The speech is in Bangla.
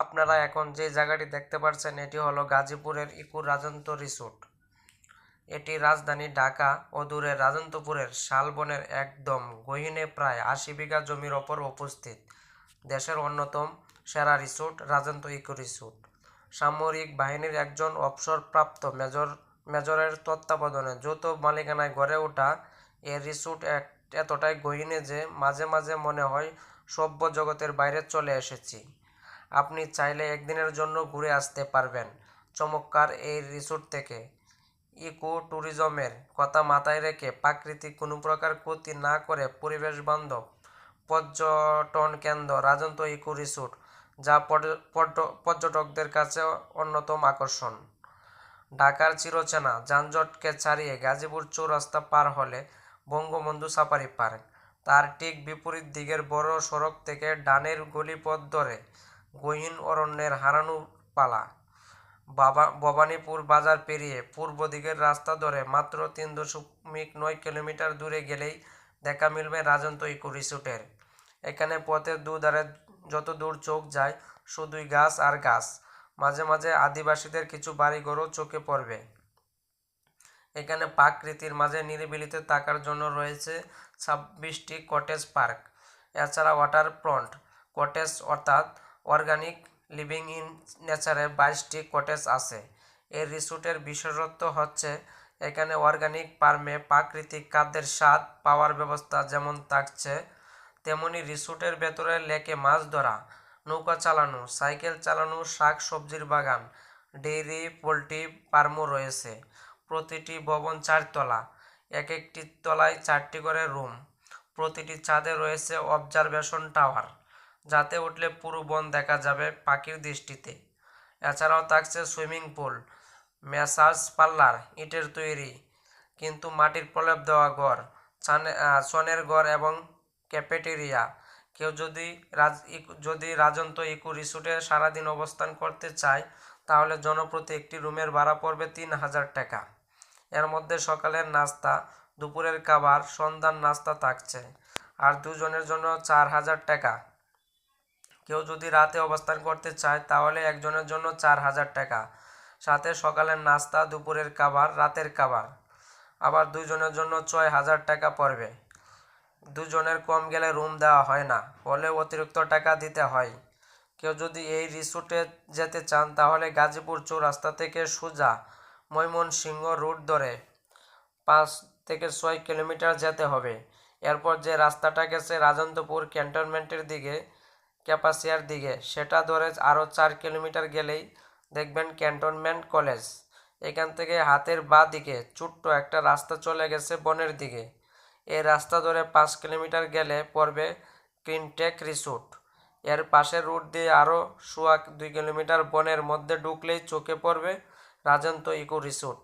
আপনারা এখন যে জায়গাটি দেখতে পাচ্ছেন এটি হলো গাজীপুরের ইকুর রাজন্ত রিসোর্ট। এটি রাজধানী ঢাকা ও দূরের রাজন্তপুরের শালবনের একদম গহীনে প্রায় আশি বিঘা জমির ওপর উপস্থিত দেশের অন্যতম সেরা রিসোর্ট রাজন্ত ইকো রিসোর্ট। সামরিক বাহিনীর একজন অবসরপ্রাপ্ত মেজর, মেজরের তত্ত্বাবধানে যৌথ মালিকানায় গড়ে ওঠা এ রিসোর্ট এতটাই গহীনে যে মাঝে মাঝে মনে হয় সভ্য জগতের বাইরে চলে এসেছি। আপনি চাইলে একদিনের জন্য ঘুরে আসতে পারবেন। চমৎকার এই রিসোর্ট থেকে। ইকো ট্যুরিজমের কথা মাথায় রেখে প্রাকৃতিক কোনো প্রকার ক্ষতি না করে পরিবেশ বান্ধব পর্যটন কেন্দ্র রাজন্ত ইকো রিসোর্ট, যা পর্য- পর্য- পর্যটকদের কাছে অন্যতম আকর্ষণ। ঢাকার চিরচেনা যানজটকে ছাড়িয়ে গাজীপুর চৌরাস্তা পার হলে বঙ্গবন্ধু সাফারি পার্ক, তার ঠিক বিপরীত দিকের বড় সড়ক থেকে ডানের গলিপথ ধরে গহীন অরণ্যের হারানো পালা। বাবা, ভবানীপুর বাজার পেরিয়ে পূর্ব দিকের রাস্তা ধরে মাত্র তিন দশমিক নয় কিলোমিটার দূরে গেলেই দেখা মিলবে রাজন্ত ইকো রিসোর্টের। এখানে পথের দুধারে যত দূর চোখ যায়, শুধুই গাছ আর গাছ। মাঝে মাঝে আদিবাসীদের কিছু বাড়িঘরও চোখে পড়বে। এখানে প্রাকৃতির মাঝে নিরিবিলিতে থাকার জন্য রয়েছে ছাব্বিশটি কটেজ পার্ক। এছাড়া ওয়াটার ফ্রন্ট কটেজ অর্থাৎ অর্গানিক লিভিং ইন নেচারে বাইশটি কটেজ আছে। এই রিসোর্টের বিশেষত্ব হচ্ছে, এখানে অর্গানিক ফার্মে প্রাকৃতিক খাদ্যের স্বাদ, পাওয়ার ব্যবস্থা যেমন থাকছে, তেমনি রিসোর্টের ভেতরে লেকে মাছ ধরা, নৌকা চালানো, সাইকেল চালানো, শাক সবজির বাগান, ডেইরি, পোলট্রি ফার্মও রয়েছে। প্রতিটি ভবন চারতলা এক একটি তলায় চারটি করে রুম, প্রতিটি ছাদে রয়েছে অবজারভেশন টাওয়ার। যাতে উঠলে পুরো বন দেখা যাবে পাখির দৃষ্টিতে। এছাড়াও থাকছে সুইমিং পুল, ম্যাসাজ পার্লার, ইটের তৈরি, কিন্তু মাটির প্রলেপ দেওয়া ঘর ছনের ঘর এবং ক্যাফেটেরিয়া। কেউ যদি রাজ যদি রাজন্ত ইকো রিসোর্টে সারাদিন অবস্থান করতে চায়, তাহলে জনপ্রতি একটি রুমের ভাড়া পড়বে তিন হাজার টাকা। এর মধ্যে সকালের নাস্তা, দুপুরের খাবার, সন্ধ্যার নাস্তা থাকছে। আর দুজনের জন্য চার হাজার টাকা। কেউ যদি রাতে অবস্থান করতে চায়, তাহলে একজনের জন্য চার হাজার টাকা। সাথে সকালের নাস্তা, দুপুরের খাবার, রাতের খাবার। আবার দুজনের জন্য ছয় হাজার টাকা পড়বে। দুজনের কম গেলে রুম দেওয়া হয় না ফলে অতিরিক্ত টাকা দিতে হয়। কেউ যদি এই রিসোর্টে যেতে চান, তাহলে গাজীপুর চৌরাস্তা থেকে সোজা ময়মনসিংহ রুট ধরে পাঁচ থেকে ছয় কিলোমিটার যেতে হবে। এরপর যে রাস্তাটা গেছে রাজন্তপুর ক্যান্টনমেন্টের দিকে ক্যাপাসিয়ার দিকে। সেটা ধরে আরও চার কিলোমিটার গেলেই দেখবেন ক্যান্টনমেন্ট কলেজ। এখান থেকে হাতের বাঁ দিকে ছোট্ট একটা রাস্তা চলে গেছে বনের দিকে। এই রাস্তা ধরে পাঁচ কিলোমিটার গেলে পড়বে ক্রিনটেক রিসোর্ট। এর পাশের রুট দিয়ে আরও সোয়া দুই কিলোমিটার বনের মধ্যে ঢুকলেই চোখে পড়বে রাজন্ত ইকো রিসোর্ট।